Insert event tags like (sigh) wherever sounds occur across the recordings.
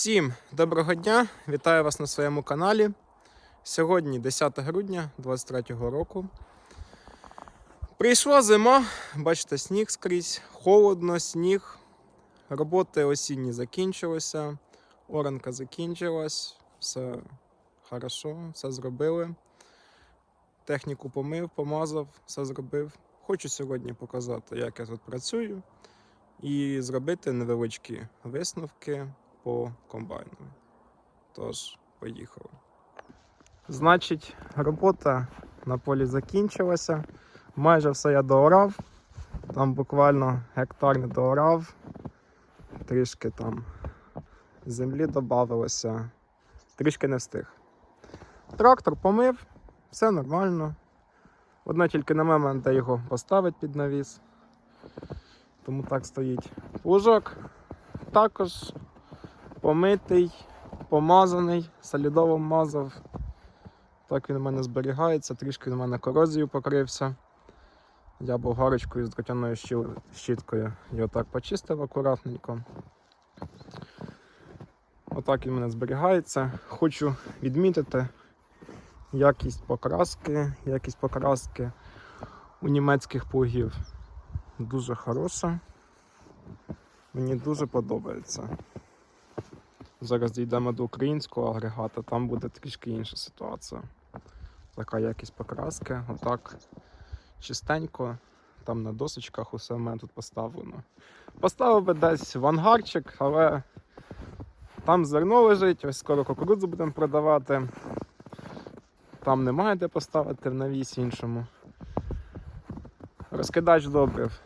Всім доброго дня! Вітаю вас на своєму каналі. Сьогодні 10 грудня 2023 року. Прийшла зима, бачите, сніг скрізь, холодно, сніг. Роботи осінні закінчилися, оранка закінчилась, все хорошо, все зробили. Техніку помив, помазав, все зробив. Хочу сьогодні показати, як я тут працюю, і зробити невеличкі висновки по комбайну. Тож, поїхали. Значить, робота на полі закінчилася. Майже все я доорав. Там буквально гектар не доорав. Трішки там землі додавалося. Трішки не встиг. Трактор помив, все нормально. Одне тільки на момент, де його поставить під навіс. Тому так стоїть. Плужок також помитий, помазаний, солідовим мазав. Так він у мене зберігається, трішки він у мене корозію покрився. Я болгарочкою з дротяною щіткою його так почистив акуратненько. Отак він у мене зберігається. Хочу відмітити якість покраски, якість покраски у німецьких плугів дуже хороша. Мені дуже подобається. Зараз дійдемо до українського агрегата, там буде трішки інша ситуація. Така якість покраски, отак чистенько, там на досочках усе в мене тут поставлено. Поставив би десь в ангарчик, але там зерно лежить, ось скоро кукурудзу будемо продавати. Там немає де поставити в навіс іншому. Розкидач добрив.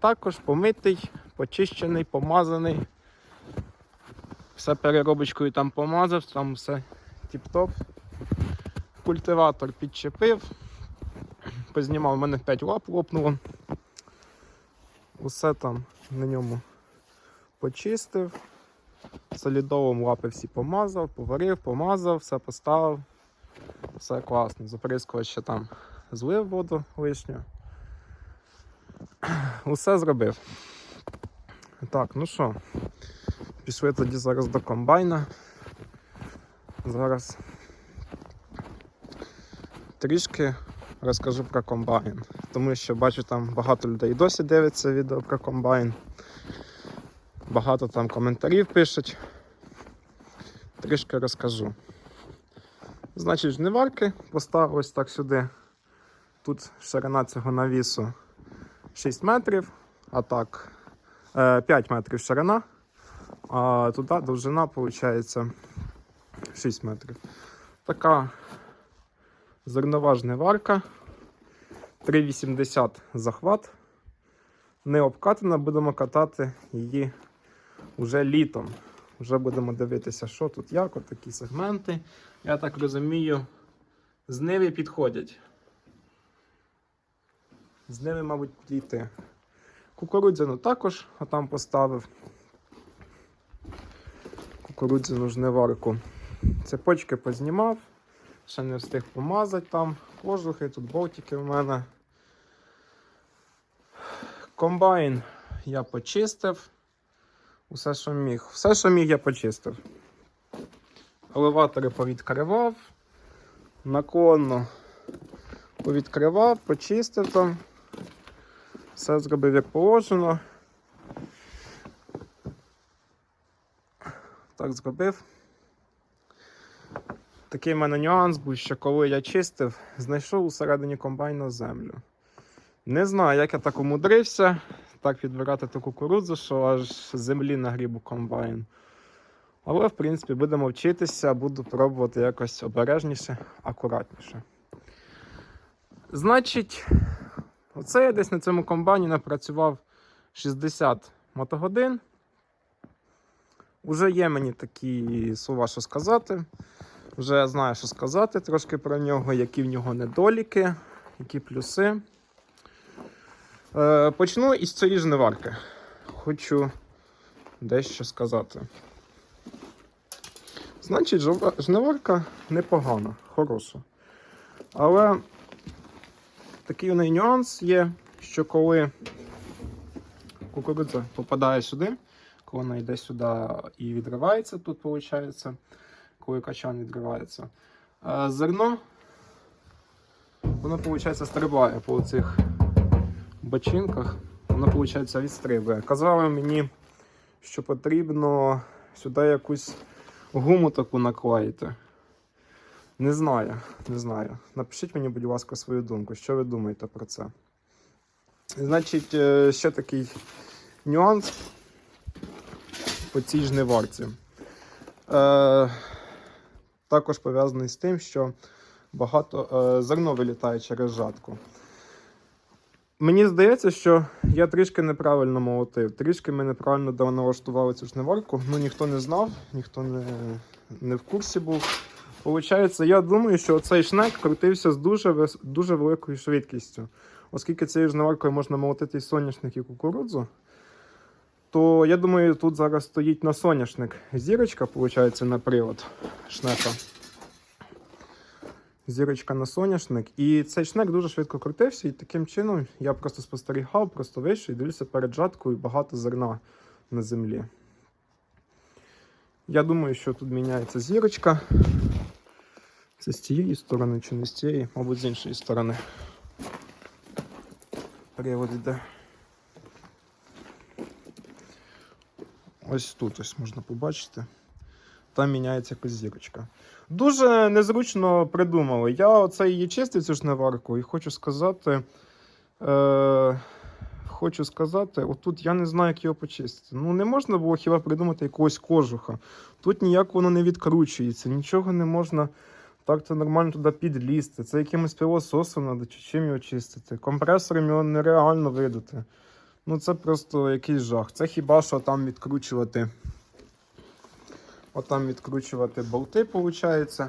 Також помитий, почищений, помазаний. Все переробочкою там помазав, там все тіп-топ. Культиватор підчепив. Познімав, у мене 5 лап лопнуло. Усе там на ньому почистив. Солідовим лапи всі помазав, поварив, помазав, все поставив. Все класно. Заприскувач ще там злив воду лишню. Усе зробив. Так, ну що, пішли тоді зараз до комбайна. Зараз трішки розкажу про комбайн. Тому що бачу, там багато людей досі дивиться відео про комбайн. Багато там коментарів пишуть. Трішки розкажу. Значить, жниварки поставив ось так сюди. Тут ширина цього навісу 6 метрів, а так е, 5 метрів ширина, а туди довжина виходить 6 метрів. Така зернова жниварка, 3,80 захват. Не обкатана, будемо катати її вже літом. Вже будемо дивитися, що тут, як, от такі сегменти. Я так розумію, з ними підходять. З ними, мабуть, дійти. Кукурудзяну також отам поставив. Кукурудзяну жниварку. Цепочки познімав, ще не встиг помазати там. Кожухи, тут болтики в мене. Комбайн я почистив. Усе, що міг. Все, що міг, я почистив. Елеватори повідкривав. Наклонно повідкривав, почистив там. Все зробив як положено. Так зробив. Такий в мене нюанс був, що коли я чистив, знайшов усередині комбайна землю. Не знаю, як я так умудрився, так підбирати ту кукурудзу, що аж землі нагріб у комбайн. Але, в принципі, будемо вчитися, буду пробувати якось обережніше, акуратніше. Значить, оце я десь на цьому комбайні напрацював 60 мотогодин. Уже є мені такі слова, що сказати. Вже знаю, що сказати трошки про нього, які в нього недоліки, які плюси. Е, почну із цієї жниварки. Хочу дещо сказати. Значить, жниварка непогана, хороша. Але такий у неї нюанс є, що коли кукурудза попадає сюди, коли вона йде сюди і відривається, тут виходить, коли качан відривається. А зерно, воно, виходить, стрибає по цих бочинках, воно, виходить, відстрибує. Казали мені, що потрібно сюди якусь гуму таку наклеїти. Не знаю, не знаю. Напишіть мені, будь ласка, свою думку, що ви думаєте про це. Значить, е, ще такий нюанс по цій жниварці. Е, також пов'язаний з тим, що багато е, зерно вилітає через жатку. Мені здається, що я трішки неправильно молотив. Трішки ми неправильно налаштували цю жниварку. Ну ніхто не знав, ніхто не, не в курсі був. Получається, я думаю, що цей шнек крутився з дуже, дуже великою швидкістю. Оскільки цією жниваркою можна молотити і соняшник і кукурудзу, то я думаю, тут зараз стоїть на соняшник зірочка, виходить, на привод шнека. Зірочка на соняшник. І цей шнек дуже швидко крутився, і таким чином я просто спостерігав, просто вийшов і дивлюся перед жаткою багато зерна на землі. Я думаю, що тут міняється зірочка. Це з цієї сторони чи не з цієї, мабуть, з іншої сторони. Привод іде. Ось тут ось можна побачити. Там міняється якась зірочка. Дуже незручно придумали. Я оце її чистив цю жниварку і хочу сказати. Е, хочу сказати, отут я не знаю, як його почистити. Ну, не можна було хіба придумати якогось кожуха. Тут ніяк воно не відкручується, нічого не можна так то нормально туди підлізти. Це якимось пилососом треба чи чим його чистити. Компресором його нереально видати. Ну це просто якийсь жах. Це хіба що там відкручувати. Отам відкручувати болти, виходить.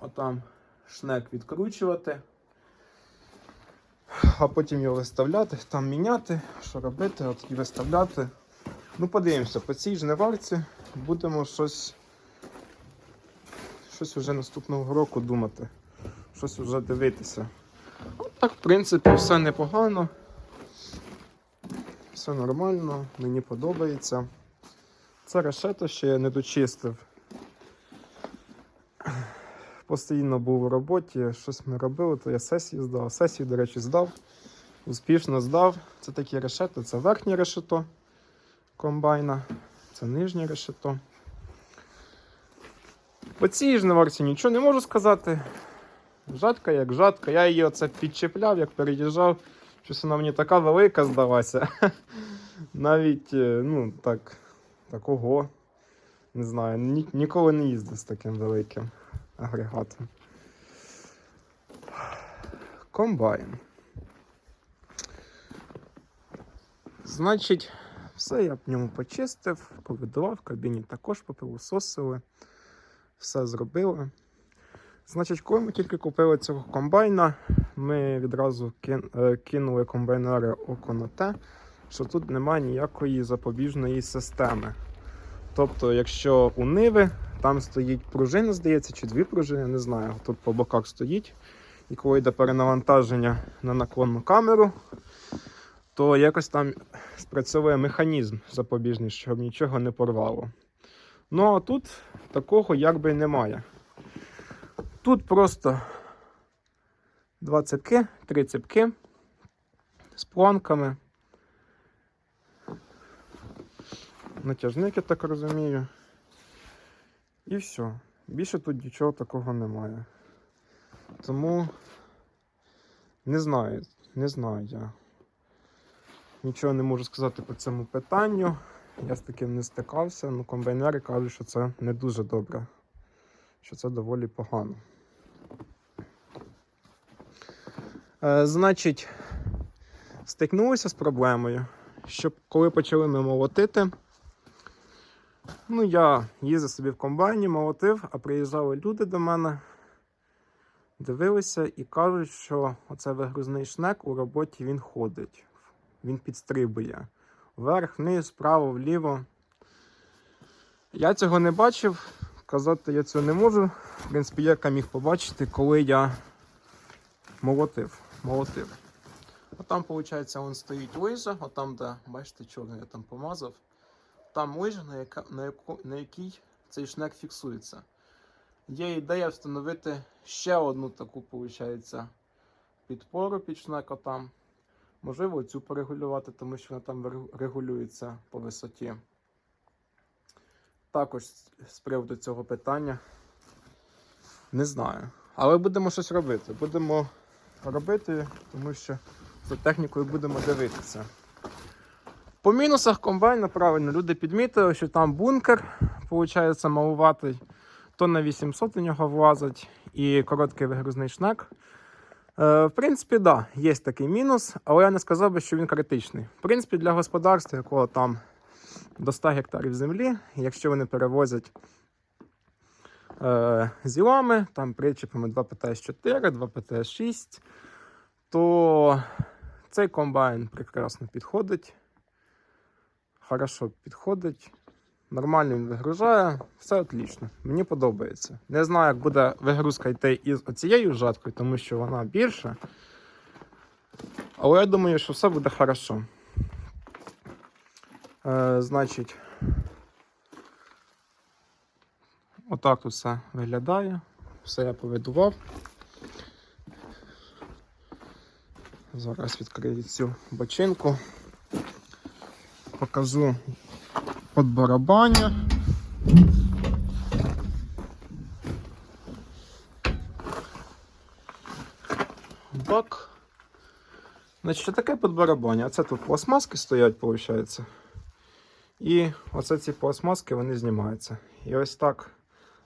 Отам шнек відкручувати. А потім його виставляти, там міняти, що робити, от і виставляти. Ну, подивимося, по цій жниварці будемо щось. Щось вже наступного року думати. Щось вже дивитися. От так, в принципі, все непогано. Все нормально, мені подобається. Це решето ще я не дочистив. Постійно був у роботі, щось ми робили, то я сесію здав. Сесію, до речі, здав. Успішно здав. Це такі решето, це верхнє решето комбайна, це нижнє решето. По цій жниварці нічого не можу сказати. Жатка як жатка. Я її оце підчепляв, як переїжджав. Щось вона мені така велика здалася. (laughs) Навіть, е, ну, так, такого. Не знаю, ні, ніколи не їздив з таким великим агрегатом. Комбайн. Значить, все я в ньому почистив, повидував, в кабіні також попилососили, все зробили. Значить, коли ми тільки купили цього комбайна, ми відразу е, кинули комбайнери око на те, що тут немає ніякої запобіжної системи. Тобто, якщо у Ниви там стоїть пружина, здається, чи дві пружини, не знаю, тут по боках стоїть. І коли йде перенавантаження на наклонну камеру, то якось там спрацьовує механізм запобіжний, щоб нічого не порвало. Ну а тут такого якби немає. Тут просто два цепки, три цепки з планками. Натяжник, я так розумію. І все. Більше тут нічого такого немає. Тому не знаю, не знаю я. Нічого не можу сказати по цьому питанню. Я з таким не стикався, ну комбайнери кажуть, що це не дуже добре, що це доволі погано. Е, значить, стикнулися з проблемою, що коли почали ми молотити, ну я їздив собі в комбайні, молотив, а приїжджали люди до мене, дивилися і кажуть, що оце вигрузний шнек у роботі він ходить, він підстрибує. Вверх, вниз, вправо, вліво. Я цього не бачив, казати я цього не можу. В принципі, яка міг побачити, коли я молотив. Молотив. А там, виходить, вон стоїть лижа, а там, де, бачите, чорний я там помазав. там лижа, на, яка, на, яко, на якій цей шнек фіксується. Є ідея встановити ще одну таку, виходить, підпору під шнека там. Можливо, цю порегулювати, тому що вона там регулюється по висоті. Також з приводу цього питання. Не знаю. Але будемо щось робити. Будемо робити, тому що за технікою будемо дивитися. По мінусах комбайна, правильно, люди підмітили, що там бункер, виходить, малуватий. То на 800 у нього влазить і короткий вигрузний шнек. Е, в принципі, так, да, є такий мінус, але я не сказав би, що він критичний. В принципі, для господарства, якого там до 100 гектарів землі, якщо вони перевозять е, зілами, там причепами 2 ПТС-4, 2 ПТС-6, то цей комбайн прекрасно підходить. Хорошо підходить. Нормально він вигружає, все отлично. Мені подобається. Не знаю, як буде вигрузка йти із оцією жаткою, тому що вона більша. Але я думаю, що все буде хорошо. Е, значить, отак тут все виглядає. Все я повидував. Зараз відкрию цю бочинку. Покажу от барабаня. Бак. Значить, що таке подбарабаня? Оце тут пластмаски стоять, виходить. І оце ці пластмаски вони знімаються. І ось так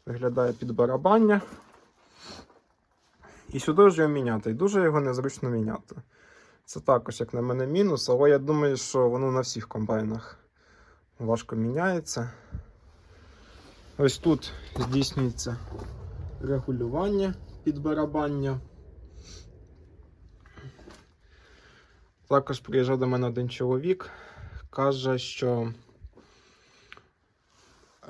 виглядає підбарабання. І сюди ж його міняти. І дуже його незручно міняти. Це також, як на мене, мінус, але я думаю, що воно на всіх комбайнах важко міняється. Ось тут здійснюється регулювання підбарабання. Також приїжджав до мене один чоловік, каже, що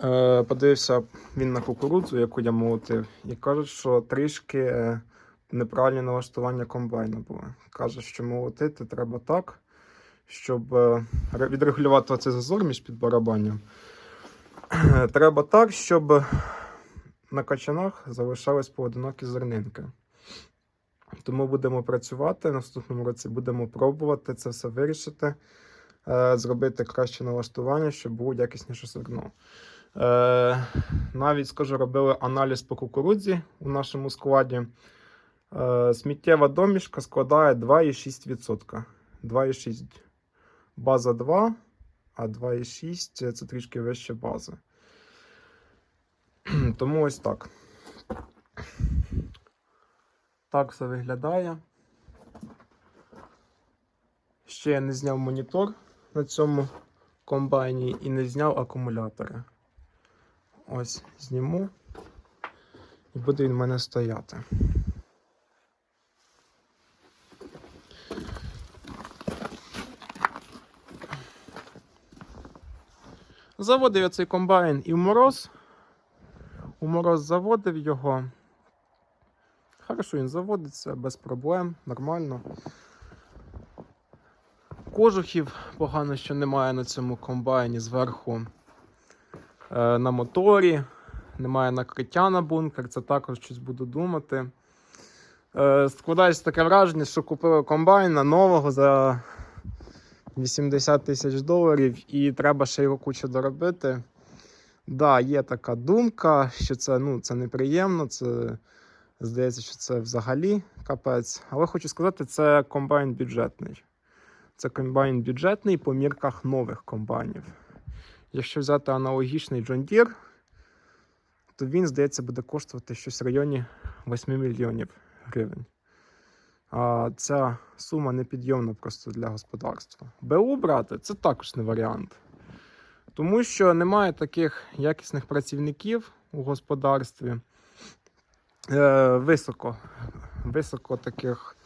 е, подивився він на кукурудзу, яку я молотив, і каже, що трішки е, неправильне налаштування комбайна було. Каже, що молотити треба так, щоб е, відрегулювати оцей зазор між підбарабанням. Треба так, щоб на качанах залишались поодинокі зернинки. Тому будемо працювати в наступному році, будемо пробувати це все вирішити, зробити краще налаштування, щоб було якісніше зерно. Е, навіть скажу, робили аналіз по кукурудзі у нашому складі. Е, сміттєва домішка складає 2,6%. 2,6 база 2, а 2,6 це трішки вище бази. (clears throat) Тому ось так. Так все виглядає. Ще я не зняв монітор на цьому комбайні і не зняв акумулятори. Ось зніму. І буде він в мене стояти. Заводив я цей комбайн і в мороз. У мороз заводив його. Хорошо, він заводиться без проблем, нормально. Кожухів погано, що немає на цьому комбайні зверху на моторі. Немає накриття на бункер, це також щось буду думати. Е, складається таке враження, що купили комбайна нового за 80 тисяч доларів і треба ще його кучу доробити. Да, є така думка, що це, ну, це неприємно, це здається, що це взагалі капець. Але хочу сказати, це комбайн бюджетний. Це комбайн бюджетний по мірках нових комбайнів. Якщо взяти аналогічний John Deere, то він, здається, буде коштувати щось в районі 8 мільйонів гривень. А ця сума непідйомна просто для господарства. БУ брати це також не варіант. Тому що немає таких якісних працівників у господарстві. Е, високо, високо таких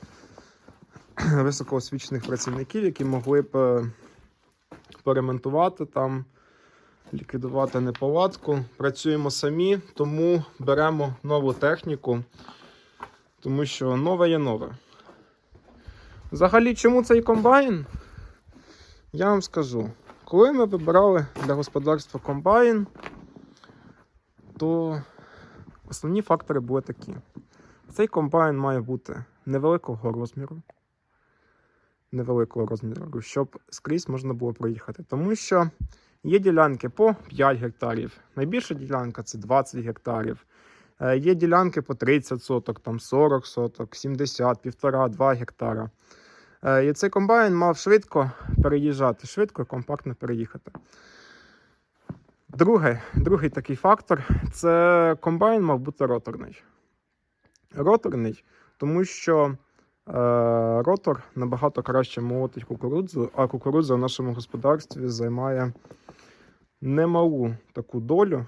високоосвічених працівників, які могли б е, поремонтувати там, ліквідувати неполадку. Працюємо самі, тому беремо нову техніку, тому що нове є нове. Взагалі, чому цей комбайн? Я вам скажу. Коли ми вибирали для господарства комбайн, то основні фактори були такі. Цей комбайн має бути невеликого розміру. Невеликого розміру, щоб скрізь можна було проїхати. Тому що є ділянки по 5 гектарів. Найбільша ділянка це 20 гектарів. Е, Є ділянки по 30 соток, там 40 соток, 70, 1,5-2 гектара. Е, І цей комбайн мав швидко переїжджати, швидко і компактно переїхати. Друге, другий такий фактор це комбайн мав бути роторний. Роторний, тому що ротор набагато краще молотить кукурудзу, а кукурудза в нашому господарстві займає немалу таку долю,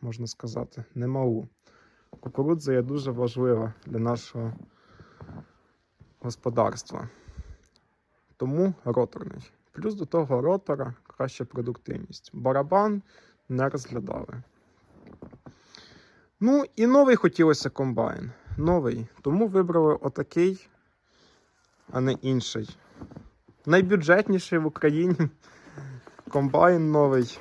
можна сказати, немалу. Кукурудза є дуже важлива для нашого господарства. Тому роторний. Плюс до того ротора краща продуктивність. Барабан не розглядали. Ну і новий хотілося комбайн. Новий. Тому вибрали отакий, а не інший. Найбюджетніший в Україні (laughs) комбайн новий.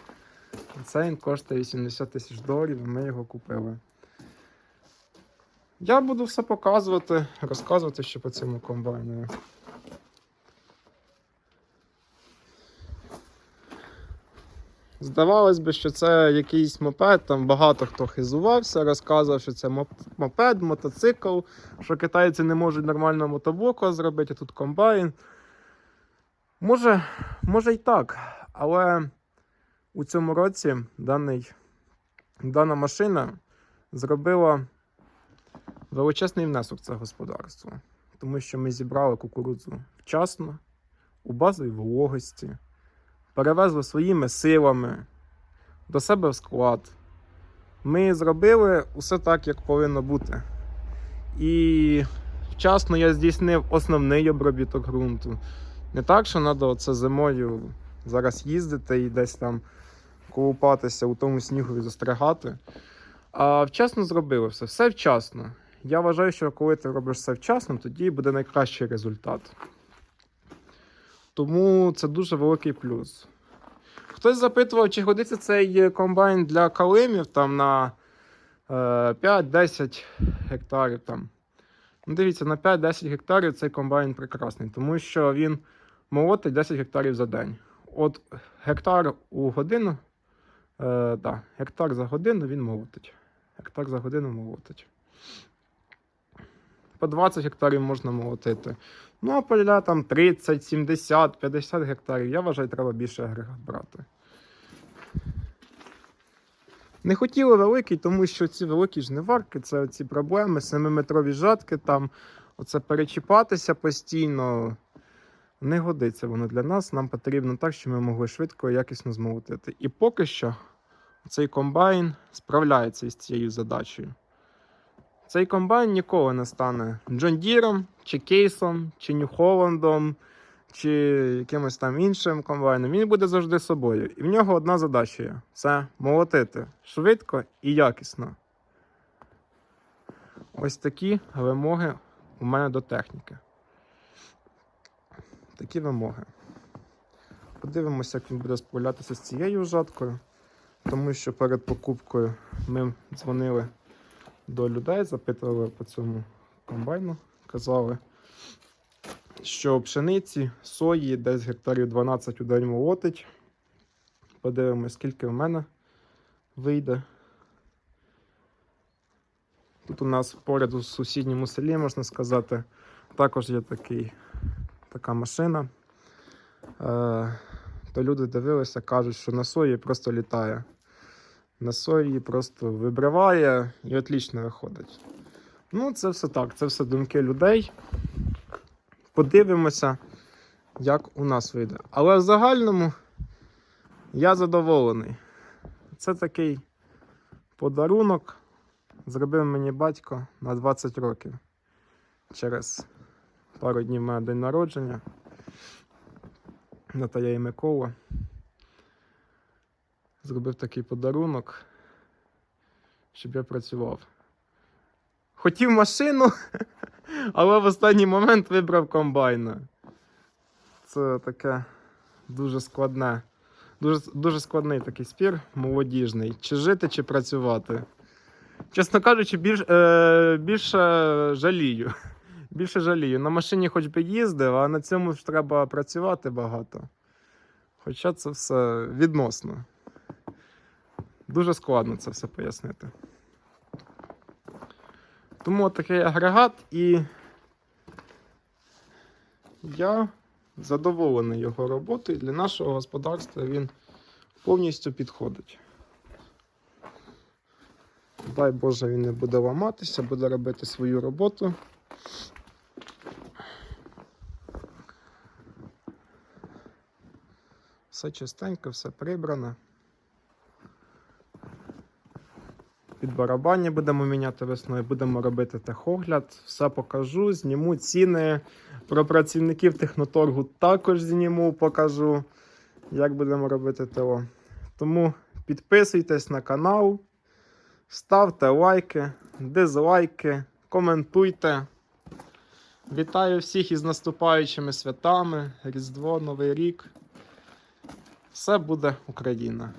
Це він коштує 80 тисяч доларів, і ми його купили. Я буду все показувати, розказувати ще по цьому комбайну. Здавалось би, що це якийсь мопед, там багато хто хизувався, розказував, що це мопед, мотоцикл, що китайці не можуть нормально мотоблоку зробити, а тут комбайн. Може, може і так, але у цьому році даний, дана машина зробила величезний внесок в це господарство, тому що ми зібрали кукурудзу вчасно, у базовій вологості перевезли своїми силами до себе в склад. Ми зробили усе так, як повинно бути. І вчасно я здійснив основний обробіток ґрунту. Не так, що треба оце зимою зараз їздити і десь там колупатися у тому снігу і застрягати. А вчасно зробили все, все вчасно. Я вважаю, що коли ти робиш все вчасно, тоді буде найкращий результат. Тому це дуже великий плюс. Хтось запитував, чи годиться цей комбайн для калимів там на е, 5-10 гектарів. Там. Ну, дивіться, на 5-10 гектарів цей комбайн прекрасний, тому що він молотить 10 гектарів за день. От гектар у годину, е, да, гектар за годину він молотить. Гектар за годину молотить. По 20 гектарів можна молотити. Ну, а поля там 30, 70, 50 гектарів. Я вважаю, треба більше агрегат брати. Не хотіли великий, тому що ці великі жниварки це ці проблеми, 7-метрові жатки, там оце перечіпатися постійно. Не годиться воно для нас. Нам потрібно так, щоб ми могли швидко і якісно змолотити. І поки що цей комбайн справляється із цією задачею. Цей комбайн ніколи не стане Джон Діром, чи Кейсом, чи Нью-Холландом, чи якимось там іншим комбайном. Він буде завжди собою. І в нього одна задача є: це молотити швидко і якісно. Ось такі вимоги у мене до техніки. Такі вимоги. Подивимося, як він буде справлятися з цією жаткою, тому що перед покупкою ми дзвонили до людей, запитували по цьому комбайну, казали, що пшениці, сої десь гектарів 12 у день молотить. Подивимось, скільки в мене вийде. Тут у нас поряд у сусідньому селі, можна сказати, також є такий, така машина. Е, то люди дивилися, кажуть, що на сої просто літає. На сої просто вибриває і отлично виходить. Ну, це все так, це все думки людей. Подивимося, як у нас вийде. Але в загальному я задоволений. Це такий подарунок. Зробив мені батько на 20 років. Через пару днів мене день народження. Натая і Микола. Зробив такий подарунок, щоб я працював. Хотів машину, (laughs) але в останній момент вибрав комбайна. Це таке дуже складне Дуже, дуже складний такий спір, молодіжний. Чи жити, чи працювати. Чесно кажучи, більш, е, більше жалію. (laughs) Більше жалію. На машині хоч би їздив, а на цьому ж треба працювати багато. Хоча це все відносно. Дуже складно це все пояснити. Тому такий агрегат і я задоволений його роботою. Для нашого господарства він повністю підходить. Дай Боже, він не буде ламатися, буде робити свою роботу. Все чистенько, все прибрано. Барабані будемо міняти весною, будемо робити техогляд, все покажу, зніму ціни. Про працівників техноторгу також зніму, покажу, як будемо робити ТО. Тому підписуйтесь на канал, ставте лайки, дизлайки, коментуйте. Вітаю всіх із наступаючими святами, Різдво, Новий рік. Все буде Україна.